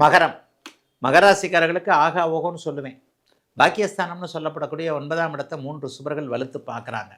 மகரம். மகராசிக்காரர்களுக்கு ஆகா ஓகோன்னு சொல்லுவேன். பாக்கியஸ்தானம்னு சொல்லப்படக்கூடிய ஒன்பதாம் இடத்தை மூன்று சுபர்கள் வலுத்து பார்க்குறாங்க.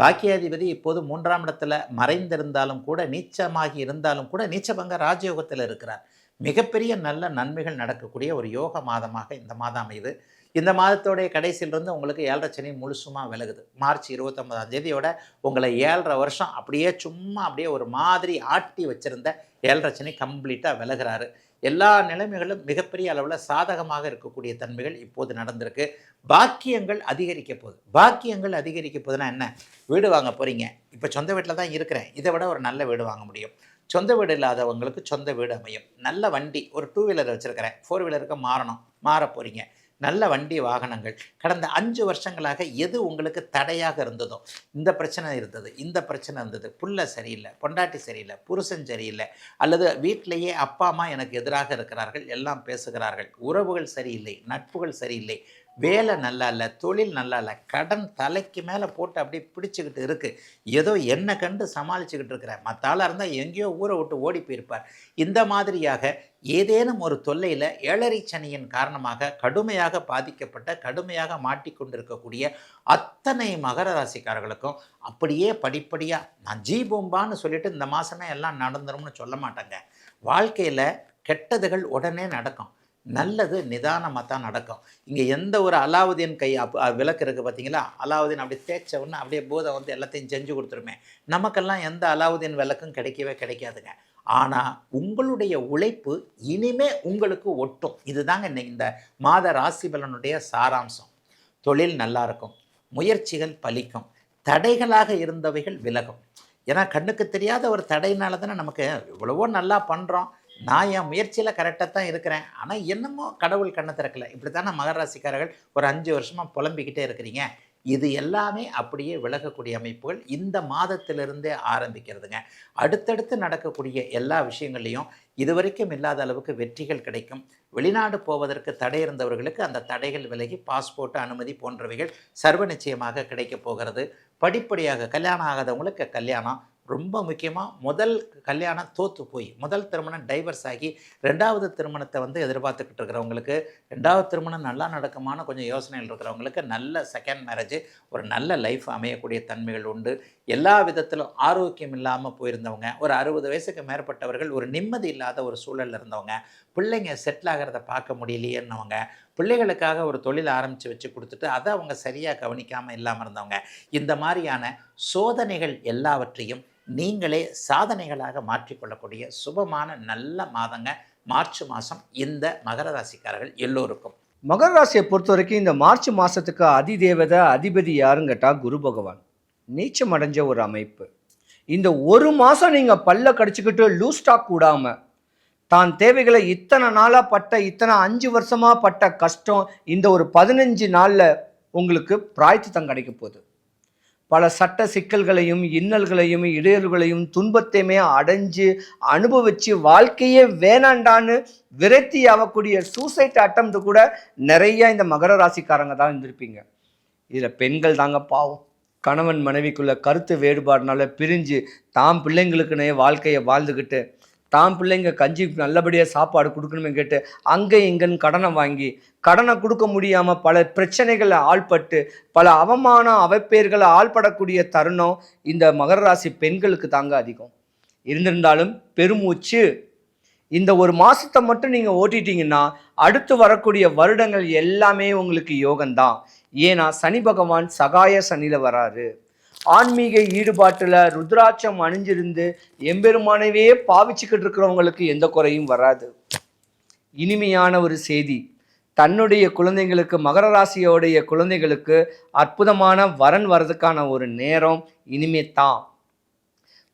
பாக்கியாதிபதி இப்போது மூன்றாம் இடத்துல மறைந்திருந்தாலும் கூட நீச்சமாகி இருந்தாலும் கூட நீச்சபங்க ராஜயோகத்தில் இருக்கிறார். மிகப்பெரிய நல்ல நன்மைகள் நடக்கக்கூடிய ஒரு யோக மாதமாக இந்த மாதம் அமையுது. இந்த மாதத்தோடைய கடைசியிலிருந்து உங்களுக்கு ஏழரை சனி முழுசுமாக விலகுது. மார்ச் இருபத்தொன்பதாம் தேதியோட உங்களை ஏழரை வருஷம் அப்படியே சும்மா அப்படியே ஒரு மாதிரி ஆட்டி வச்சிருந்த ஏழரை சனி கம்ப்ளீட்டாக விலகுறாரு. எல்லா நிலைமைகளும் மிகப்பெரிய அளவில் சாதகமாக இருக்கக்கூடிய தன்மைகள் இப்போது நடந்திருக்கு. பாக்கியங்கள் அதிகரிக்க போகுது. பாக்கியங்கள் அதிகரிக்க போகுதுன்னா என்ன? வீடு வாங்க போகிறீங்க இப்போ சொந்த வீட்டில் தான் இருக்கிறேன். இதை விட ஒரு நல்ல வீடு வாங்க முடியும். சொந்த வீடு இல்லாதவங்களுக்கு சொந்த வீடு அமையும். நல்ல வண்டி ஒரு டூ வீலர் வச்சுருக்கிறேன். ஃபோர் வீலருக்கு மாறணும். மாற போகிறீங்க நல்ல வண்டி வாகனங்கள். கடந்த அஞ்சு வருஷங்களாக எது உங்களுக்கு தடையாக இருந்ததோ இந்த பிரச்சனை இருந்தது இந்த பிரச்சனை இருந்தது புள்ள சரியில்லை பொண்டாட்டி சரியில்லை புருஷன் சரியில்லை அல்லது வீட்டிலேயே அப்பா அம்மா எனக்கு எதிராக இருக்கிறார்கள் எல்லாம் பேசுகிறார்கள் உறவுகள் சரியில்லை நட்புகள் சரியில்லை வேலை நல்லா இல்லை தொழில் நல்லா இல்லை கடன் தலைக்கு மேலே போட்டு அப்படியே பிடிச்சிக்கிட்டு இருக்குது ஏதோ என்னை கண்டு சமாளிச்சுக்கிட்டு இருக்கிறேன் மற்ற ஆளாக இருந்தால் எங்கேயோ ஊரை விட்டு ஓடி போயிருப்பார். இந்த மாதிரியாக ஏதேனும் ஒரு தொல்லையில் ஏழரை சனியின் காரணமாக கடுமையாக பாதிக்கப்பட்ட கடுமையாக மாட்டிக்கொண்டிருக்கக்கூடிய அத்தனை மகர ராசிக்காரர்களுக்கும் அப்படியே படிப்படியாக நான் ஜீபூம்பான்னு சொல்லிட்டு இந்த மாதமே எல்லாம் நடந்துரும்னு சொல்ல மாட்டேங்க. வாழ்க்கையில் கெட்டதுகள் உடனே நடக்கும். நல்லது நிதானமாக தான் நடக்கும். இங்கே எந்த ஒரு அலாவுதீன் கை அப் விளக்கு இருக்குது பார்த்தீங்களா அலாவுதீன் அப்படி தேய்ச்ச உடனே அப்படியே பூதம் வந்து எல்லாத்தையும் செஞ்சு கொடுத்துருமே. நமக்கெல்லாம் எந்த அலாவுதீன் விளக்கும் கிடைக்கவே கிடைக்காதுங்க. ஆனால் உங்களுடைய உழைப்பு இனிமே உங்களுக்கு ஒட்டும். இதுதாங்க இன்னைக்கு இந்த மாத ராசி பலனுடைய சாராம்சம். தொழில் நல்லா இருக்கும். முயற்சிகள் பலிக்கும். தடைகளாக இருந்தவைகள் விலகும். ஏன்னா கண்ணுக்கு தெரியாத ஒரு தடையினால தானே நமக்கு இவ்வளவோ நல்லா பண்ணுறோம் நான் என் முயற்சியில் கரெக்டாக தான் இருக்கிறேன். ஆனால் என்னமோ கடவுள் கண்ணை திறக்கலை. இப்படி தானே மகர ராசிக்காரர்கள் ஒரு அஞ்சு வருஷமாக புலம்பிக்கிட்டே இருக்கிறீங்க. இது எல்லாமே அப்படியே விலகக்கூடிய அமைப்புகள் இந்த மாதத்திலிருந்தே ஆரம்பிக்கிறதுங்க. அடுத்தடுத்து நடக்கக்கூடிய எல்லா விஷயங்கள்லையும் இதுவரைக்கும் இல்லாத அளவுக்கு வெற்றிகள் கிடைக்கும். வெளிநாடு போவதற்கு தடை இருந்தவர்களுக்கு அந்த தடைகள் விலகி பாஸ்போர்ட் அனுமதி போன்றவைகள் சர்வ நிச்சயமாக கிடைக்கப் போகிறது. படிப்படியாக கல்யாணம் ஆகாதவங்களுக்கு கல்யாணம் ரொம்ப முக்கியமாக முதல் கல்யாணம் தோற்று போய் முதல் திருமணம் டைவர்ஸ் ஆகி ரெண்டாவது திருமணத்தை வந்து எதிர்பார்த்துக்கிட்டு இருக்கிறவங்களுக்கு ரெண்டாவது திருமணம் நல்லா நடக்குமான கொஞ்சம் யோசனைகள் இருக்கிறவங்களுக்கு நல்ல செகண்ட் மேரேஜ் ஒரு நல்ல லைஃப் அமையக்கூடிய தன்மைகள் உண்டு. எல்லா விதத்திலும் ஆரோக்கியம் இல்லாமல் போயிருந்தவங்க ஒரு அறுபது வயசுக்கு மேற்பட்டவர்கள் ஒரு நிம்மதி இல்லாத ஒரு சூழல்ல இருந்தவங்க பிள்ளைங்க செட்டில் ஆகிறத பார்க்க முடியலையேன்னவங்க பிள்ளைகளுக்காக ஒரு தொழில் ஆரம்பித்து வச்சு கொடுத்துட்டு அதை அவங்க சரியாக கவனிக்காமல் இல்லாமல் இருந்தவங்க. இந்த மாதிரியான சோதனைகள் எல்லாவற்றையும் நீங்களே சாதனைகளாக மாற்றிக்கொள்ளக்கூடிய சுபமான நல்ல மாதங்க மார்ச் மாதம் இந்த மகர ராசிக்காரர்கள் எல்லோருக்கும். மகர ராசியை பொறுத்த வரைக்கும் இந்த மார்ச் மாதத்துக்கு அதிதேவதை அதிபதி யாருன்னு கேட்டால் குரு பகவான். நீச்சம் அடைஞ்ச ஒரு அமைப்பு. இந்த ஒரு மாதம் நீங்கள் பல்ல கடிச்சுக்கிட்டு லூஸ் ஸ்டாக் கூடாமல் தான் தேவைகளை இத்தனை நாளாக பட்ட இத்தனை அஞ்சு வருஷமாக பட்ட கஷ்டம் இந்த ஒரு பதினஞ்சு நாளில் உங்களுக்கு பிராய்த்தித்தம் கிடைக்க போகுது. பல சட்ட சிக்கல்களையும் இன்னல்களையும் இடையூறுகளையும் துன்பத்தையுமே அடைஞ்சு அனுபவிச்சு வாழ்க்கையே வேணாண்டான்னு விரக்தி ஆகக்கூடிய சூசைட் அட்டம்து கூட நிறைய இந்த மகர ராசிக்காரங்க தான் இருந்திருப்பீங்க. இதில் பெண்கள் தாங்க பாவம். கணவன் மனைவிக்குள்ள கருத்து வேறுபாடுனால பிரிஞ்சு தாம் பிள்ளைங்களுக்குனே வாழ்க்கையை வாழ்ந்துக்கிட்டு தான் பிள்ளைங்க கஞ்சி நல்லபடியாக சாப்பாடு கொடுக்கணுமே கேட்டு அங்கே இங்கன்னு கடனை வாங்கி கடனை கொடுக்க முடியாமல் பல பிரச்சனைகளை ஆள்பட்டு பல அவமானம் அவப்பேர்களை ஆள்படக்கூடிய தருணம் இந்த மகர ராசி பெண்களுக்கு தாங்க அதிகம். இருந்திருந்தாலும் பெருமூச்சு. இந்த ஒரு மாதத்தை மட்டும் நீங்கள் ஓட்டிட்டீங்கன்னா அடுத்து வரக்கூடிய வருடங்கள் எல்லாமே உங்களுக்கு யோகம்தான். ஏன்னா சனி பகவான் சகாய சனியில் வராரு. ஆன்மீக ஈடுபாட்டில் ருத்ராட்சம் அணிஞ்சிருந்து எம்பெருமானவே பாவிச்சுக்கிட்டு இருக்கிறவங்களுக்கு எந்த குறையும் வராது. இனிமையான ஒரு செய்தி. தன்னுடைய குழந்தைங்களுக்கு மகர ராசியோடைய குழந்தைகளுக்கு அற்புதமான வரன் வர்றதுக்கான ஒரு நேரம் இனிமே தான்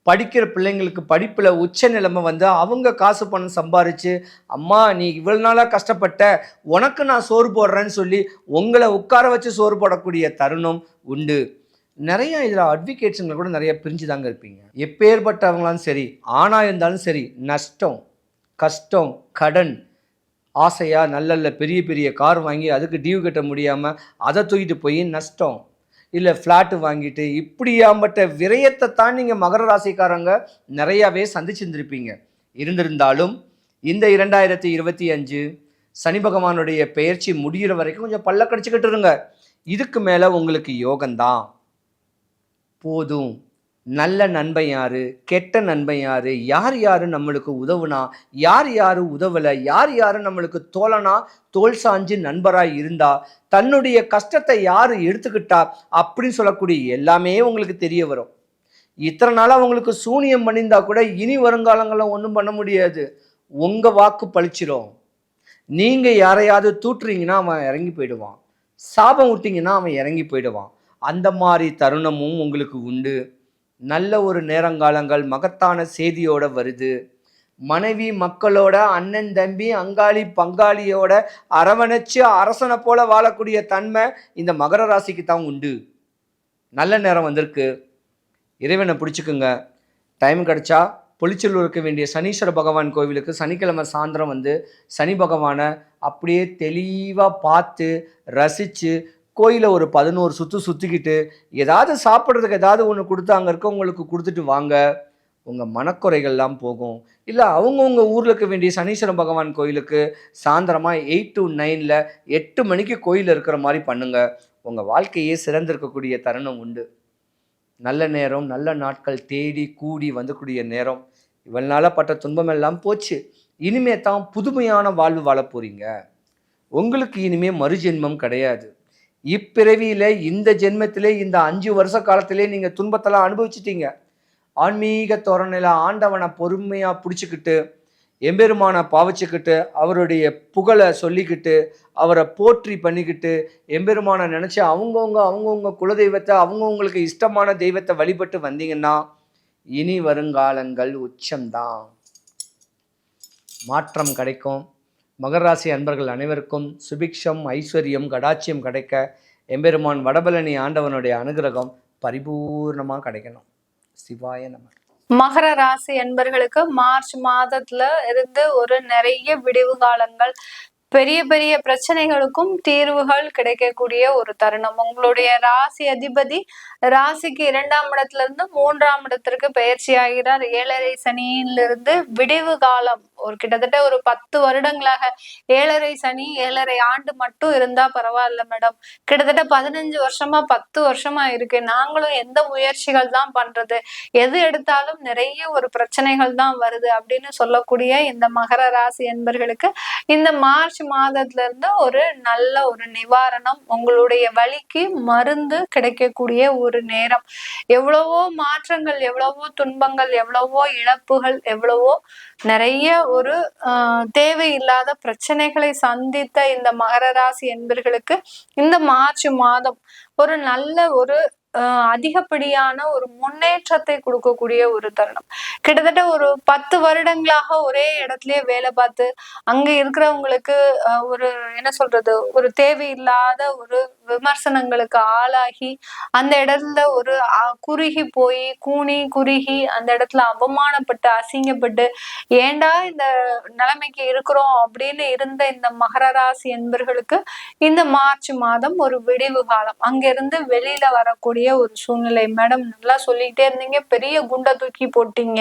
படிக்கிற பிள்ளைங்களுக்கு படிப்பில் உச்ச நிலைமை வந்து அவங்க காசு பணம் சம்பாரித்து அம்மா நீ இவ்வளோ நாளாக கஷ்டப்பட்ட உனக்கு நான் சோறு போடுறேன்னு சொல்லி உங்களை உட்கார வச்சு சோறு போடக்கூடிய தருணம் உண்டு. நிறைய இதில் அட்வொகேட்ஸுங்களை கூட நிறைய பிரிஞ்சு தாங்க இருப்பீங்க. எப்பேற்பட்டவங்களாலும் சரி ஆணாக இருந்தாலும் சரி நஷ்டம் கஷ்டம் கடன் ஆசையாக நல்ல நல்ல பெரிய பெரிய கார் வாங்கி அதுக்கு டியூ கட்ட முடியாமல் அதை தூக்கிட்டு போய் நஷ்டம். இல்லை ஃப்ளாட்டு வாங்கிட்டு இப்படியாம்பட்ட விரயத்தை தான் நீங்கள் மகர ராசிக்காரங்க நிறையாவே சந்திச்சிருந்திருப்பீங்க. இருந்திருந்தாலும் இந்த இரண்டாயிரத்தி இருபத்தி அஞ்சு சனி பகவானுடைய பெயர்ச்சி முடிகிற வரைக்கும் கொஞ்சம் பல்ல கடிச்சுக்கிட்டு இருங்க. இதுக்கு மேலே உங்களுக்கு யோகம்தான். போதும். நல்ல நண்பன் யார்? கெட்ட நண்பன் யார்? யார் யார் நம்மளுக்கு உதவுனா? யார் யார் உதவல? யார் யார் நம்மளுக்கு தோழனா? தோல் சாஞ்சு நண்பராக இருந்தா? தன்னுடைய கஷ்டத்தை யார் எடுத்துக்கிட்டா? அப்படின்னு சொல்லக்கூடிய எல்லாமே உங்களுக்கு தெரிய வரும். இத்தனை நாளாக உங்களுக்கு சூனியம் பண்ணியிருந்தா கூட இனி வருங்காலங்களில் ஒன்றும் பண்ண முடியாது. உங்கள் வாக்கு பழிச்சிரும். நீங்கள் யாரையாவது தூட்டுறீங்கன்னா அவன் இறங்கி போயிடுவான். சாபம் விட்டிங்கன்னா அவன் இறங்கி போயிடுவான். அந்த மாதிரி தருணமும் உங்களுக்கு உண்டு. நல்ல ஒரு நேரங்காலங்கள் மகத்தான செய்தியோட வருது. மனைவி மக்களோட அண்ணன் தம்பி அங்காளி பங்காளியோட அரவணைச்சு அரசனை போல வாழக்கூடிய தன்மை இந்த மகர ராசிக்கு தான் உண்டு. நல்ல நேரம் வந்திருக்கு. இறைவனை பிடிச்சிக்குங்க. டைம் கிடைச்சா பொளிச்சலூர் இருக்க வேண்டிய சனீஸ்வர பகவான் கோவிலுக்கு சனிக்கிழமை சாயந்தரம் வந்து சனி பகவானை அப்படியே தெளிவாக பார்த்து ரசித்து கோயிலை ஒரு பதினோரு சுற்று சுற்றிக்கிட்டு ஏதாவது சாப்பிட்றதுக்கு ஏதாவது ஒன்று கொடுத்து அங்கே இருக்கவங்களுக்கு கொடுத்துட்டு வாங்க. உங்கள் மனக்குறைகள்லாம் போகும். இல்லை அவங்கவுங்க ஊரில் இருக்க வேண்டிய சனீஸ்வரன் பகவான் கோயிலுக்கு சாயந்தரமாக எயிட் டு நைனில் எட்டு மணிக்கு கோயில் இருக்கிற மாதிரி பண்ணுங்கள் உங்கள் வாழ்க்கையே சிறந்திருக்கக்கூடிய தருணம் உண்டு. நல்ல நேரம் நல்ல நாட்கள் தேடி கூடி வந்துக்கூடிய நேரம். இவ்வளவு பட்ட துன்பம் எல்லாம் போச்சு. இனிமே தான் புதுமையான வாழ்வு வாழப் போகிறீங்க உங்களுக்கு இனிமே மறுஜென்மம் கிடையாது. இப்பிறவியில இந்த ஜென்மத்திலே இந்த அஞ்சு வருஷ காலத்திலே நீங்க துன்பத்தெல்லாம் அனுபவிச்சிட்டீங்க. ஆன்மீக தோரணையில ஆண்டவனை பொறுமையா பிடிச்சிக்கிட்டு எம்பெருமானை பாவச்சிக்கிட்டு அவருடைய புகழை சொல்லிக்கிட்டு அவரை போற்றி பண்ணிக்கிட்டு எம்பெருமானை நினச்சி அவங்கவுங்க அவங்கவுங்க குலதெய்வத்தை அவங்கவுங்களுக்கு இஷ்டமான தெய்வத்தை வழிபட்டு வந்தீங்கன்னா இனி வருங்காலங்கள் உச்சம்தான். மாற்றம் கிடைக்கும். மகராசி அன்பர்கள் அனைவருக்கும் சுபிக்ஷம் ஐஸ்வர்யம் கடாட்சியம் கிடைக்க எம்பெருமான் வடபழனி ஆண்டவனுடைய அனுகிரகம் பரிபூர்ணமாக கிடைக்கணும். சிவாய நம. மகர ராசி என்பர்களுக்கு மார்ச் மாதத்துல இருந்து ஒரு நிறைய விடிவு காலங்கள் பெரிய பெரிய பிரச்சனைகளுக்கும் தீர்வுகள் கிடைக்கக்கூடிய ஒரு தருணம். உங்களுடைய ராசி அதிபதி ராசிக்கு இரண்டாம் இடத்துல இருந்து மூன்றாம் இடத்திற்கு பயிற்சி ஆகிறார். ஏழரை சனியிலிருந்து விடிவு காலம் ஒரு கிட்டத்தட்ட ஒரு பத்து வருடங்களாக ஏழரை சனி ஏழரை ஆண்டு மட்டும் இருந்தா பரவாயில்ல மேடம். கிட்டத்தட்ட பதினஞ்சு வருஷமா பத்து வருஷமா இருக்கு. நாங்களும் எந்த முயற்சிகள் தான் பண்றது எது எடுத்தாலும் நிறைய ஒரு பிரச்சனைகள் தான் வருது அப்படின்னு சொல்லக்கூடிய இந்த மகர ராசி என்பர்களுக்கு இந்த மார்ச் மாதத்துல இருந்து ஒரு நல்ல ஒரு நிவாரணம் உங்களுடைய வழிக்கு மருந்து கிடைக்கக்கூடிய ஒரு நேரம். எவ்வளவோ மாற்றங்கள் எவ்வளவோ துன்பங்கள் எவ்வளவோ இழப்புகள் எவ்வளவோ நிறைய ஒரு தேவையில்லாத பிரச்சனைகளை சந்தித்த இந்த மகர ராசி என்பர்களுக்கு இந்த மார்ச் மாதம் ஒரு நல்ல ஒரு அதிகப்படியான ஒரு முன்னேற்றத்தை கொடுக்கக்கூடிய ஒரு தருணம். கிட்டத்தட்ட ஒரு பத்து வருடங்களாக ஒரே இடத்துலயே வேலை பார்த்து அங்க இருக்கிறவங்களுக்கு ஒரு என்ன சொல்றது ஒரு தேவையில்லாத ஒரு விமர்சனங்களுக்கு ஆளாகி அந்த இடத்துல ஒரு குறுகி போய் கூனி குறுகி அந்த இடத்துல அவமானப்பட்டு அசிங்கப்பட்டு ஏண்டா இந்த நிலைமைக்கு இருக்கிறோம்? அப்படின்னு இருந்த இந்த மகர ராசி என்பர்களுக்கு இந்த மார்ச் மாதம் ஒரு விடிவு காலம். அங்கிருந்து வெளியில வரக்கூடிய ஒரு சூழ்நிலை. மேடம் நல்லா சொல்லிக்கிட்டே இருந்தீங்க. பெரிய குண்டை தூக்கி போட்டீங்க.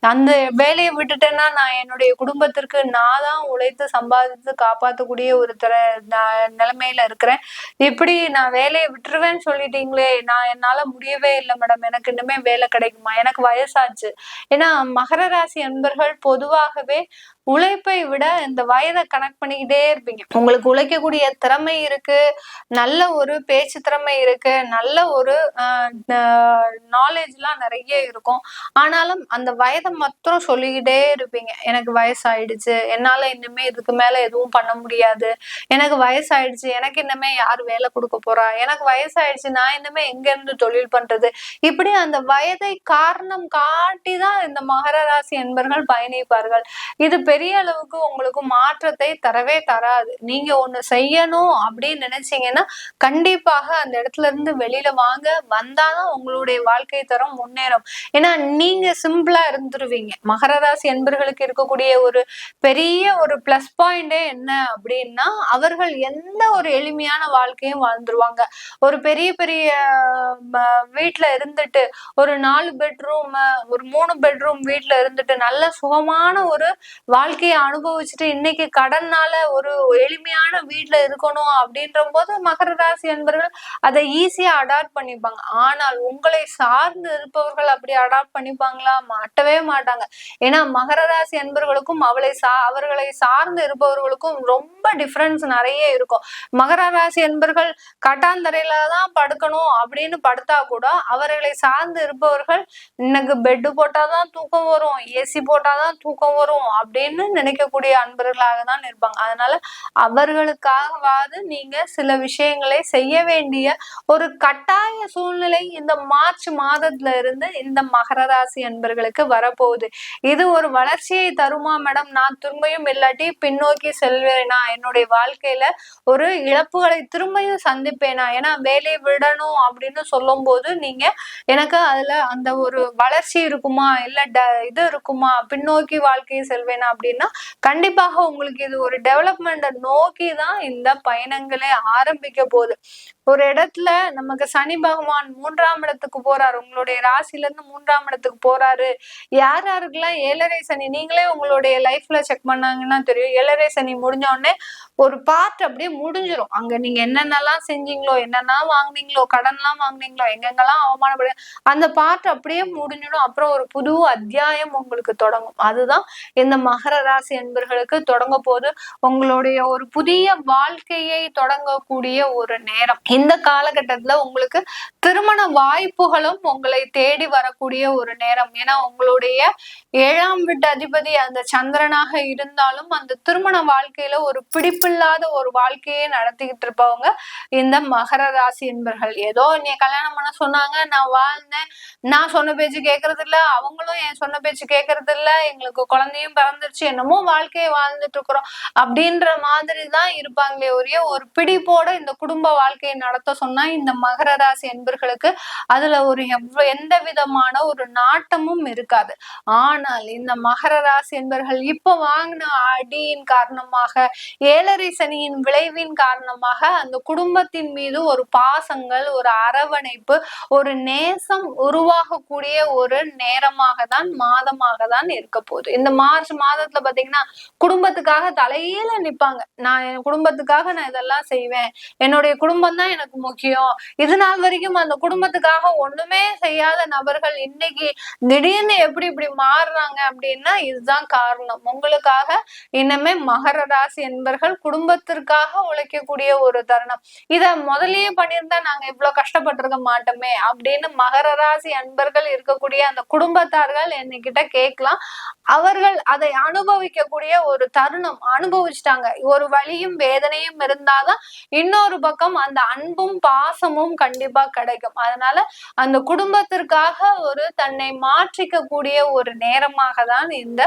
அந்த வேலையை விட்டுட்டேன்னா நான் என்னுடைய குடும்பத்திற்கு நான் தான் உழைத்து சம்பாதித்து காப்பாற்றக்கூடிய ஒரு தர ந- நிலைமையில இருக்கிறேன். இப்படி நான் வேலையை விட்டுருவேன்னு சொல்லிட்டீங்களே நான் என்னால முடியவே இல்லை மேடம். எனக்கு இன்னுமே வேலை கிடைக்குமா? எனக்கு வயசாச்சு. ஏன்னா மகர ராசி அன்பர்கள் பொதுவாகவே உழைப்பை விட இந்த வயதை கனெக்ட் பண்ணிக்கிட்டே இருப்பீங்க. உங்களுக்கு உழைக்கக்கூடிய திறமை இருக்கு நல்ல ஒரு பேச்சு திறமை இருக்கு நல்ல ஒரு நாலேஜ்லாம் நிறைய இருக்கும். ஆனாலும் அந்த வயதை மாத்திரம் சொல்லிக்கிட்டே இருப்பீங்க. எனக்கு வயசாயிடுச்சு. என்னால இனிமே இதுக்கு மேல எதுவும் பண்ண முடியாது. எனக்கு வயசாயிடுச்சு. எனக்கு இன்னமே யார் வேலை கொடுக்க போறா? எனக்கு வயசாயிடுச்சு. நான் இன்னமே எங்க இருந்து தொழில் பண்றது? இப்படி அந்த வயதை காரணம் காட்டி தான் இந்த மகர ராசி என்பர்கள் பயணிப்பார்கள். இது பெரிய அளவுக்கு உங்களுக்கு மாற்றத்தை தரவே தராது. நீங்க ஒண்ணு செய்யணும் அப்படின்னு நினைச்சீங்கன்னா கண்டிப்பாக அந்த இடத்துல இருந்து வெளியில வாங்க. வந்தாதான் உங்களுடைய வாழ்க்கை தரம் முன்னேறும். ஏன்னா நீங்க சிம்பிளா இருந்து வந்துருவீங்க மகர ராசி என்பர்களுக்கு இருக்கக்கூடிய ஒரு பெரிய ஒரு பிளஸ் பாயிண்டே என்ன அப்படின்னா அவர்கள் எந்த ஒரு எளிமையான வாழ்க்கையும் வாழ்ந்துருவாங்க. ஒரு பெரிய பெரிய வீட்டுல இருந்துட்டு ஒரு நாலு பெட்ரூம் ஒரு மூணு பெட்ரூம் வீட்டுல இருந்துட்டு நல்ல சுகமான ஒரு வாழ்க்கையை அனுபவிச்சுட்டு இன்னைக்கு கடன்னால ஒரு எளிமையான வீட்டுல இருக்கணும் அப்படின்ற போது மகர ராசி என்பர்கள் அதை ஈஸியா அடாப்ட் பண்ணிப்பாங்க. ஆனால் உங்களை சார்ந்து இருப்பவர்கள் அப்படி அடாப்ட் பண்ணிப்பாங்களா? மாட்டவே மாட்டாங்க. ஏன்னா மகர ராசி அன்பர்களுக்கும் அவளை சா அவர்களை சார்ந்து இருப்பவர்களுக்கும் ரொம்ப டிஃபரன்ஸ் நிறைய இருக்கும். மகர ராசி அன்பர்கள் கட்டாந்தரையில தான் படுக்கணும் அப்படின்னு படுத்தா கூட அவர்களை சார்ந்து இருப்பவர்கள் எனக்கு பெட்டு போட்டாதான் தூக்கம் வரும் ஏசி போட்டாதான் தூக்கம் வரும் அப்படின்னு நினைக்கக்கூடிய அன்பர்களாக தான் இருப்பாங்க. அதனால அவர்களுக்காகவாது நீங்க சில விஷயங்களை செய்ய வேண்டிய ஒரு கட்டாய சூழ்நிலை இந்த மார்ச் மாதத்துல இருந்து இந்த மகர ராசி அன்பர்களுக்கு போகுது. இது ஒரு வளர்ச்சியை தருமா மேடம்? நான் திரும்பியும் இல்லாட்டி பின்னோக்கி செல்வேனா? என்னுடைய வாழ்க்கையில ஒரு இழப்புகளை திரும்பியும் சந்திப்பேனா? ஏன்னா வேலையை விடணும் அப்படின்னு சொல்லும் போது நீங்க எனக்கு அதுல அந்த ஒரு வளர்ச்சி இருக்குமா? இல்ல ட- இது இருக்குமா? பின்னோக்கி வாழ்க்கையை செல்வேனா? அப்படின்னா கண்டிப்பாக உங்களுக்கு இது ஒரு டெவலப்மெண்ட்டை நோக்கி தான் இந்த பயணங்களே ஆரம்பிக்க போகுது. ஒரு இடத்துல நமக்கு சனி பகவான் மூன்றாம் இடத்துக்கு போறாரு உங்களுடைய ராசில இருந்து மூன்றாம் இடத்துக்கு போறாரு. யார் யாருக்கெல்லாம் ஏழரை சனி நீங்களே உங்களுடைய லைஃப்ல செக் பண்ணாங்கன்னா தெரியும். ஏழரை சனி முடிஞ்ச உடனே ஒரு பார்ட் அப்படியே முடிஞ்சிடும் அங்க நீங்க என்னென்னலாம் செஞ்சீங்களோ என்னென்ன வாங்கினீங்களோ கடன்லாம் வாங்குனீங்களோ எங்கெங்கெல்லாம் அவமானப்படு அந்த பார்ட் அப்படியே முடிஞ்சிடும். அப்புறம் ஒரு புது அத்தியாயம் உங்களுக்கு தொடங்கும். அதுதான் இந்த மகர ராசி என்பர்களுக்கு தொடங்க போது உங்களுடைய ஒரு புதிய வாழ்க்கையை தொடங்கக்கூடிய ஒரு நேரம். இந்த காலகட்டத்துல உங்களுக்கு திருமண வாய்ப்புகளும் உங்களை தேடி வரக்கூடிய ஒரு நேரம். ஏன்னா உங்களுடைய ஏழாம் வீட்டு அதிபதி அந்த சந்திரனாக இருந்தாலும் அந்த திருமண வாழ்க்கையில ஒரு பிடிப்பில்லாத ஒரு வாழ்க்கையே நடத்திக்கிட்டு இருப்பவங்க இந்த மகர ராசி என்பர்கள். ஏதோ நீ கல்யாணம் பண்ண சொன்னாங்க நான் வாழ்ந்தேன். நான் சொன்ன பேச்சு கேட்கறது இல்ல அவங்களும் என் சொன்ன பேச்சு கேட்கறது இல்ல எங்களுக்கு குழந்தையும் பிறந்துருச்சு என்னமோ வாழ்க்கையை வாழ்ந்துட்டு இருக்கிறோம் அப்படின்ற மாதிரி தான் இருப்பாங்களே ஒரே ஒரு பிடிப்போட இந்த குடும்ப வாழ்க்கையை நடத்த சொன்னா இந்த மகர ராசி என்பர்களுக்கு அதுல ஒரு எவ்வ எந்த விதமான ஒரு நாட்டமும் இருக்காது. ஆனால் இந்த மகர ராசி என்பர்கள் இப்ப வாங்கின அடியின் காரணமாக ஏழரை சனியின் விளைவின் காரணமாக அந்த குடும்பத்தின் மீது ஒரு பாசங்கள் ஒரு அரவணைப்பு ஒரு நேசம் உருவாகக்கூடிய ஒரு நேரமாக தான் மாதமாக தான் இருக்க போகுது. இந்த மார்ச் மாதத்துல பாத்தீங்கன்னா குடும்பத்துக்காக தலையில நிப்பாங்க. நான் என் குடும்பத்துக்காக நான் இதெல்லாம் செய்வேன். என்னுடைய குடும்பம் தான் எனக்கு முக்கியம். இது நாள் வரைக்கும் அந்த குடும்பத்துக்காக ஒண்ணுமே செய்யாத நபர்கள் இன்னைக்கு திடீர்னு எப்படி இப்படி மாறுறாங்க அப்படின்னா இதுதான் காரணம். உங்களுக்காக இன்னமே மகர ராசி என்பர்கள் குடும்பத்திற்காக உழைக்கக்கூடிய ஒரு தருணம். இத முதல்லயே பண்ணியிருந்தா நாங்க இவ்வளவு கஷ்டப்பட்டிருக்க மாட்டோமே அப்படின்னு மகர ராசி அன்பர்கள் இருக்கக்கூடிய அந்த குடும்பத்தார்கள் என்கிட்ட கேட்கலாம். அவர்கள் அதை அனுபவிக்கக்கூடிய ஒரு தருணம் அனுபவிச்சிட்டாங்க. ஒரு வழியும் வேதனையும் இருந்தாதான் இன்னொரு பக்கம் அந்த அன்பும் பாசமும் கண்டிப்பா கிடைக்கும். அதனால அந்த குடும்பத்திற்காக ஒரு தன்னை மாற்றிக்க கூடிய ஒரு நேரமாக தான் இந்த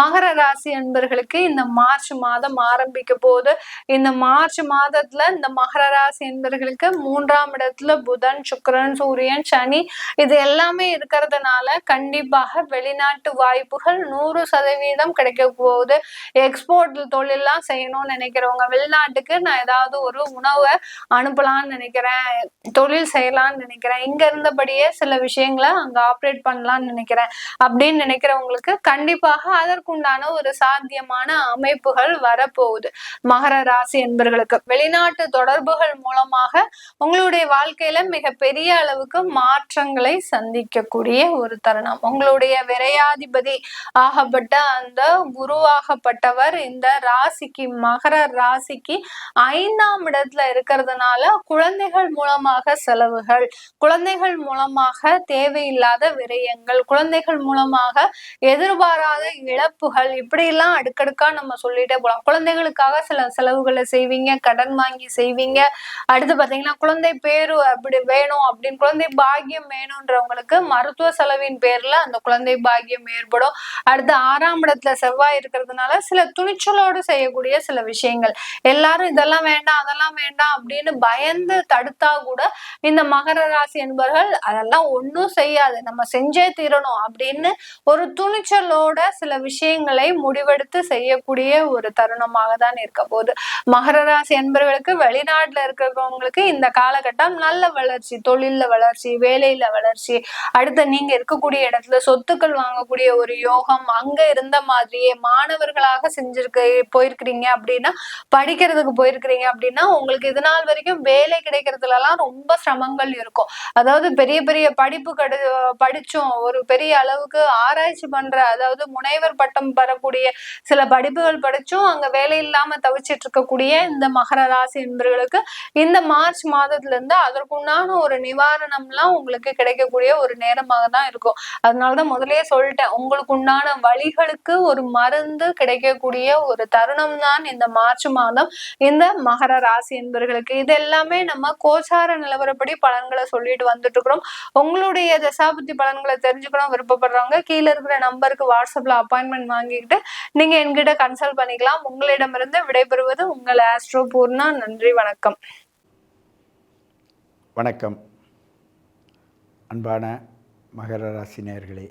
மகர ராசி அன்பர்களுக்கு இந்த மார்ச் மாதம் ஆரம்பிக்க போகுது. இந்த மார்ச் மாதத்துல இந்த மகர ராசி என்பர்களுக்கு மூன்றாம் இடத்துல புதன் சுக்ரன் சூரியன் சனி இது எல்லாமே இருக்கிறதுனால கண்டிப்பாக வெளிநாட்டு வாய்ப்புகள் நூறு சதவீதம் கிடைக்க போகுது. எக்ஸ்போர்ட் தொழிலாம் செய்யணும்னு நினைக்கிறவங்க வெளிநாட்டுக்கு நான் ஏதாவது ஒரு உணவை அனுப்பலாம் அனுப்பலாம்னு நினைக்கிறேன் தொழில் செய்யலாம்னு நினைக்கிறேன். இங்க இருந்தபடியே சில விஷயங்களை அங்க ஆப்ரேட் பண்ணலாம்னு நினைக்கிறேன். அப்படின்னு நினைக்கிறவங்களுக்கு கண்டிப்பாக அதற்குண்டான ஒரு சாத்தியமான அமைப்புகள் வரப்போகுது. மகர ராசி என்பர்களுக்கு. வெளிநாட்டு தொடர்புகள் மூலமாக உங்களுடைய வாழ்க்கையில மிக பெரிய அளவுக்கு மாற்றங்களை சந்திக்கக்கூடிய ஒரு தருணம். உங்களுடைய விரையாதிபதி ஆகப்பட்ட அந்த குருவாகப்பட்டவர் இந்த ராசிக்கு மகர ராசிக்கு ஐந்தாம் இடத்துல இருக்கிறதுனால குழந்தைகள் மூலமாக செலவுகள் குழந்தைகள் மூலமாக தேவையில்லாத விரயங்கள் குழந்தைகள் மூலமாக எதிர்பாராத இழப்புகள் இப்படி எல்லாம் அடுக்கடுக்கா நம்ம சொல்லிட்டே போலாம். குழந்தைகளுக்காக சில செலவுகளை செய்வீங்க கடன் வாங்கி செய்வீங்க. அடுத்து பாத்தீங்கன்னா குழந்தை பேரு அப்படி வேணும் அப்படின்னு குழந்தை பாக்கியம் வேணும்ன்றவங்களுக்கு மருத்துவ செலவின் பேர்ல அந்த குழந்தை பாக்கியம் ஏற்படும். அடுத்து ஆறாம் இடத்துல செவ்வாய் இருக்கிறதுனால சில துணிச்சலோடு செய்யக்கூடிய சில விஷயங்கள். எல்லாரும் இதெல்லாம் வேண்டாம் அதெல்லாம் வேண்டாம் அப்படின்னு பயம் பயந்து தடுத்தா கூட இந்த மகர ராசி என்பவர்கள் அதெல்லாம் ஒன்றும் செய்யாது. நம்ம செஞ்சே தீரணும் அப்படின்னு ஒரு துணிச்சலோட சில விஷயங்களை முடிவெடுத்து செய்யக்கூடிய ஒரு தருணமாக தான் இருக்க போகுது. மகர ராசி என்பவர்களுக்கு வெளிநாட்டுல இருக்கிறவங்களுக்கு இந்த காலகட்டம் நல்ல வளர்ச்சி தொழில்ல வளர்ச்சி வேலையில வளர்ச்சி அடுத்து நீங்க இருக்கக்கூடிய இடத்துல சொத்துக்கள் வாங்கக்கூடிய ஒரு யோகம் அங்க இருந்த மாதிரியே மாணவர்களாக செஞ்சிருக்க போயிருக்கிறீங்க அப்படின்னா படிக்கிறதுக்கு போயிருக்கிறீங்க அப்படின்னா உங்களுக்கு இது நாள் வரைக்கும் வேலை கிடைக்கிறதுல எல்லாம் ரொம்ப சிரமங்கள் இருக்கும். அதாவது பெரிய பெரிய படிப்பு கடு படிச்சோம் ஒரு பெரிய அளவுக்கு ஆராய்ச்சி பண்ற அதாவது முனைவர் பட்டம் பெறக்கூடிய சில படிப்புகள் படிச்சும் அங்க வேலை இல்லாம தவிச்சிட்டு இருக்கக்கூடிய இந்த மகர ராசி என்பவர்களுக்கு இந்த மார்ச் மாதத்துல இருந்து அதற்குண்டான ஒரு நிவாரணம்லாம் உங்களுக்கு கிடைக்கக்கூடிய ஒரு நேரமாக தான் இருக்கும். அதனாலதான் முதல்லயே சொல்லிட்டேன் உங்களுக்கு உண்டான வழிகளுக்கு ஒரு மருந்து கிடைக்கக்கூடிய ஒரு தருணம் தான் இந்த மார்ச் மாதம். இந்த மகர ராசி என்பவர்களுக்கு இது எல்லாமே நம்ம கோச்சார நிலவரப்படி பலன்களை சொல்லிட்டு வந்துட்டு இருக்கிறோம் உங்களுடைய தசாபுத்தி பலன்களை தெரிஞ்சுக்கணும் விருப்பப்படுறவங்க கீழே இருக்கிற நம்பருக்கு வாட்ஸ்அப்ல அப்பாயின்மெண்ட் வாங்கிக்கிட்டு நீங்க என்கிட்ட கன்சல்ட் பண்ணிக்கலாம். உங்களிடமிருந்து விடைபெறுவது உங்கள் ஆஸ்ட்ரோ பூர்ணா. நன்றி வணக்கம். வணக்கம். அன்பான மகர ராசி நேர்களே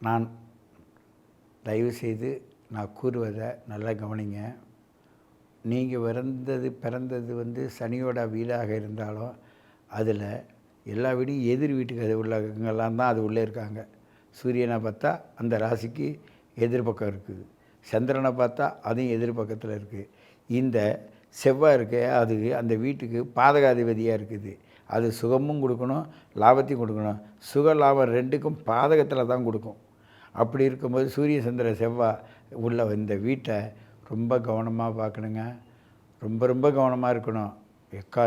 நான் தயவுசெய்து நான் கூறுவதை நல்லா கவனிங்க. நீங்கள் பிறந்தது பிறந்தது வந்து சனியோட வீடாக இருந்தாலும் அதில் எல்லா வீடும் எதிர் வீட்டுக்கு அது உள்ளவங்கெல்லாம் தான் அது உள்ளே இருக்காங்க. சூரியனை பார்த்தா அந்த ராசிக்கு எதிர்பக்கம் இருக்குது. சந்திரனை பார்த்தா அதுவும் எதிர்பக்கத்தில் இருக்குது இந்த செவ்வாய் இருக்க அது அந்த வீட்டுக்கு பாதகாதிபதியாக இருக்குது. அது சுகமும் கொடுக்கணும் லாபத்தையும் கொடுக்கணும். சுக லாபம் ரெண்டுக்கும் பாதகத்தில் தான் கொடுக்கும். அப்படி இருக்கும்போது சூரிய சந்திர செவ்வாய் உள்ள இந்த வீட்டை ரொம்ப கவனமாக பார்க்கணுங்க. ரொம்ப ரொம்ப கவனமாக இருக்கணும். எக்கா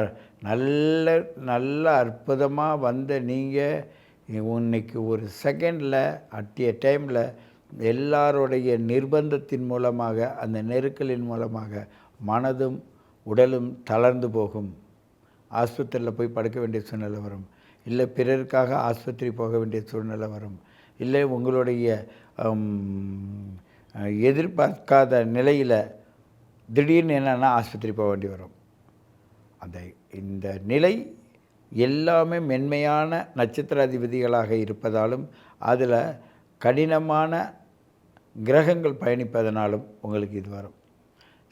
நல்ல நல்ல அற்புதமாக வந்த நீங்கள் இன்னைக்கு ஒரு செகண்டில் அட் எ டைமில் எல்லாருடைய நிர்பந்தத்தின் மூலமாக அந்த நெருக்கலின் மூலமாக மனதும் உடலும் தளர்ந்து போகும். ஆஸ்பத்திரியில் போய் படுக்க வேண்டிய சூழ்நிலை வரும். இல்லை பிறருக்காக ஆஸ்பத்திரி போக வேண்டிய சூழ்நிலை வரும். இல்லை உங்களுடைய எதிர்பார்க்காத நிலையில் திடீர்னு என்னென்னா ஆஸ்பத்திரி போக வேண்டி வரும். அந்த இந்த நிலை எல்லாமே மென்மையான நட்சத்திராதிபதிகளாக இருப்பதாலும் அதில் கடினமான கிரகங்கள் பயணிப்பதனாலும் உங்களுக்கு இது வரும்.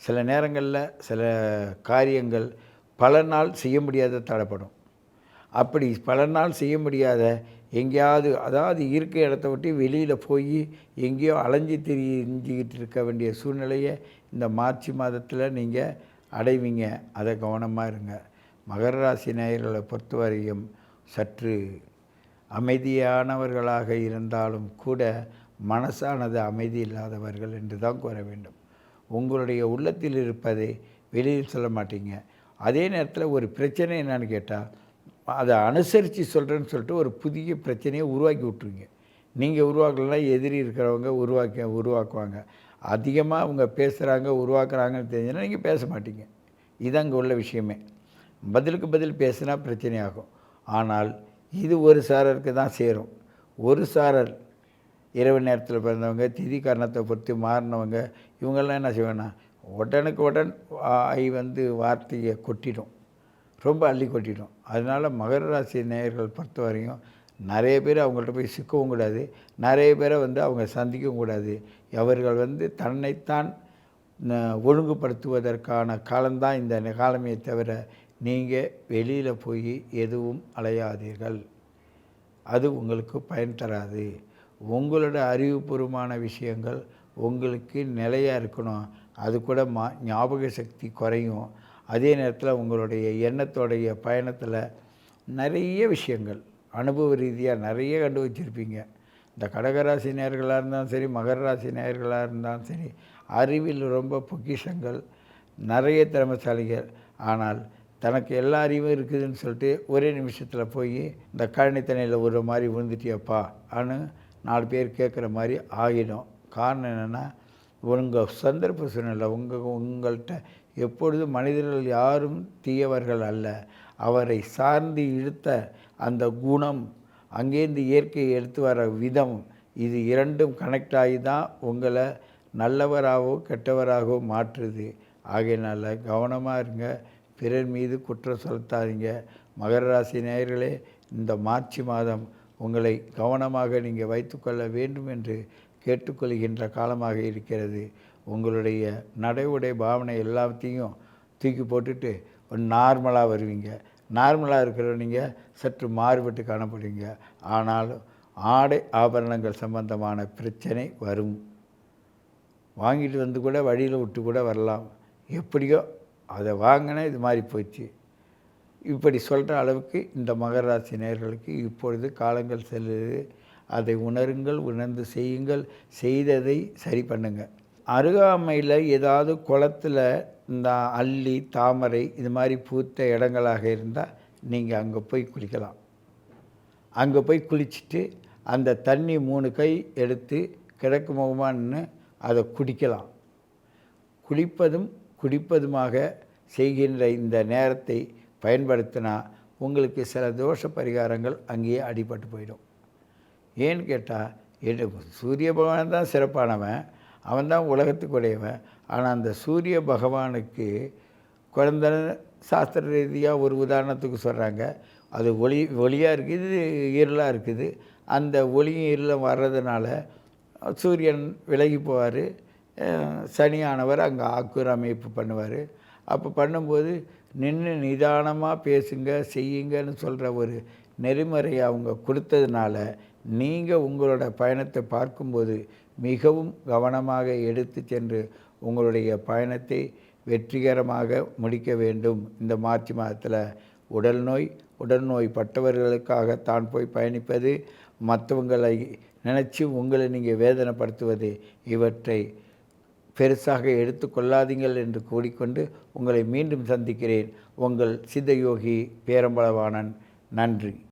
சில நேரங்களில் சில காரியங்கள் பல நாள் செய்ய முடியாத தடைப்படும். அப்படி பல நாள் செய்ய முடியாத எங்கேயாவது அதாவது இருக்க இடத்த விட்டு வெளியில் போய் எங்கேயோ அலைஞ்சு திரிஞ்சிக்கிட்டு இருக்க வேண்டிய சூழ்நிலையை இந்த மார்ச் மாதத்தில் நீங்கள் அடைவீங்க. அதை கவனமாக இருங்க. மகர ராசி நேயர்களை பொறுத்தவரையும் சற்று அமைதியானவர்களாக இருந்தாலும் கூட மனசானது அமைதி இல்லாதவர்கள் என்று தான் கூற வேண்டும். உங்களுடைய உள்ளத்தில் இருப்பதை வெளியில் சொல்ல மாட்டீங்க. அதே நேரத்தில் ஒரு பிரச்சனை என்னன்னு கேட்டால் அதை அனுசரித்து சொல்கிறேன்னு சொல்லிட்டு ஒரு புதிய பிரச்சனையை உருவாக்கி விட்ருங்க நீங்கள் உருவாக்கலைன்னா எதிரி இருக்கிறவங்க உருவாக்க உருவாக்குவாங்க. அதிகமாக அவங்க பேசுகிறாங்க உருவாக்குறாங்கன்னு தெரிஞ்சுன்னா நீங்கள் பேச மாட்டீங்க. இது அங்கே உள்ள விஷயமே. பதிலுக்கு பதில் பேசுனா பிரச்சனையாகும். ஆனால் இது ஒரு சாரருக்கு தான் சேரும். ஒரு சாரர் இரவு நேரத்தில் பிறந்தவங்க திதி காரணத்தை பொறுத்து மாறினவங்க இவங்கெல்லாம் என்ன செய்வேன்னா உடனுக்கு உடன் ஐ வந்து வார்த்தையை கொட்டிடும். ரொம்ப அள்ளி கொட்டிடும் அதனால் மகர ராசி நேயர்கள் பொறுத்த வரையும் நிறைய பேர் அவங்கள்ட்ட போய் சிக்கவும் கூடாது. நிறைய பேரை வந்து அவங்க சந்திக்கவும் கூடாது. அவர்கள் வந்து தன்னைத்தான் ஒழுங்குபடுத்துவதற்கான காலம்தான் இந்த காலமே தவிர நீங்கள் வெளியில் போய் எதுவும் அலையாதீர்கள். அது உங்களுக்கு பயன் தராது. உங்களோட அறிவுபூர்வமான விஷயங்கள் உங்களுக்கு நிலையாக இருக்கணும். அது கூட மா ஞாபக சக்தி குறையும். அதே நேரத்தில் உங்களுடைய எண்ணத்தோடைய பயணத்தில் நிறைய விஷயங்கள் அனுபவ ரீதியாக நிறைய கண்டு வச்சுருப்பீங்க இந்த கடகராசி நேயர்களாக இருந்தாலும் சரி மகர ராசி நேயர்களாக இருந்தாலும் சரி அறிவில் ரொம்ப பொக்கிஷங்கள் நிறைய திறமைசாலிகள். ஆனால் தனக்கு எல்லா அறிவும் இருக்குதுன்னு சொல்லிட்டு ஒரே நிமிஷத்தில் போய் இந்த கழனி ஒரு மாதிரி விழுந்துட்டியப்பா ஆன்னு நாலு பேர் கேட்குற மாதிரி ஆகிடும் காரணம் என்னென்னா உங்கள் சந்தர்ப்ப சூழ்நிலை உங்கள் உங்கள்கிட்ட எப்பொழுதும் மனிதர்கள் யாரும் தீயவர்கள் அல்ல அவரை சார்ந்து இழுத்த அந்த குணம் அங்கேருந்து இயற்கையை எடுத்து வர விதம் இது இரண்டும் கனெக்ட் ஆகி தான் உங்களை நல்லவராகவோ கெட்டவராகவோ மாற்றுது. ஆகையினால் கவனமாக இருங்க பிறர் மீது குற்றம் செலுத்தாதீங்க. மகர ராசி நேயர்களே இந்த மார்ச் மாதம் உங்களை கவனமாக நீங்கள் வைத்துக்கொள்ள வேண்டும் என்று கேட்டுக்கொள்கின்ற காலமாக இருக்கிறது. உங்களுடைய நடை உடை பாவனை எல்லாத்தையும் தூக்கி போட்டுட்டு ஒரு நார்மலாக வருவீங்க. நார்மலாக இருக்கிற நீங்கள் சற்று மாறுபட்டு காணப்படுவீங்க. ஆனாலும் ஆடை ஆபரணங்கள் சம்பந்தமான பிரச்சனை வரும். வாங்கிட்டு வந்து கூட வழியில் விட்டு கூட வரலாம். எப்படியோ அதை வாங்கினா இது மாதிரி போச்சு. இப்படி சொல்கிற அளவுக்கு இந்த மகராசி நேர்களுக்கு இப்பொழுது காலங்கள் செல்லுது. அதை உணருங்கள் உணர்ந்து செய்யுங்கள். செய்ததை சரி பண்ணுங்கள் அருகாமையில் ஏதாவது குளத்துல இந்த அல்லி தாமரை இது மாதிரி பூத்த இடங்களாக இருந்தால் நீங்கள் அங்கே போய் குளிக்கலாம். அங்கே போய் குளிச்சுட்டு அந்த தண்ணி மூணு கை எடுத்து கிழக்கு முகமானு அதை குடிக்கலாம். குளிப்பதும் குடிப்பதுமாக செய்கின்ற இந்த நேரத்தை பயன்படுத்தினா உங்களுக்கு சில தோஷ பரிகாரங்கள் அங்கேயே அடிபட்டு போயிடும். ஏன்னு கேட்டால் என்ன சூரிய பகவான் தான் சிறப்பானவன். அவன் தான் உலகத்துக்கு உடையவன் ஆனால் அந்த சூரிய பகவானுக்கு குழந்த சாஸ்திர ரீதியாக ஒரு உதாரணத்துக்கு சொல்கிறாங்க அது ஒளி ஒளியாக இருக்குது இருளாக இருக்குது. அந்த ஒளியும் இருளும் வர்றதுனால சூரியன் விலகி போவார். சனியானவர் அங்கே ஆக்கூர் அமைப்பு பண்ணுவார். அப்போ பண்ணும்போது நின்று நிதானமாக பேசுங்க செய்யுங்கன்னு சொல்கிற ஒரு நெறிமுறையை அவங்க கொடுத்ததுனால நீங்கள் உங்களோட பயணத்தை பார்க்கும்போது மிகவும் கவனமாக எடுத்து சென்று உங்களுடைய பயணத்தை வெற்றிகரமாக முடிக்க வேண்டும். இந்த மார்ச் மாதத்தில் உடல் நோய் உடல் நோய் பட்டவர்களுக்காக தான் போய் பயணிப்பது மற்றவங்களை நினச்சி உங்களை நீங்கள் வேதனைப்படுத்துவது இவற்றை பெருசாக எடுத்துக்கொள்ளாதீங்கள் என்று கூறிக்கொண்டு உங்களை மீண்டும் சந்திக்கிறேன். உங்கள் சித்தயோகி பேரம்பளவானன் நன்றி.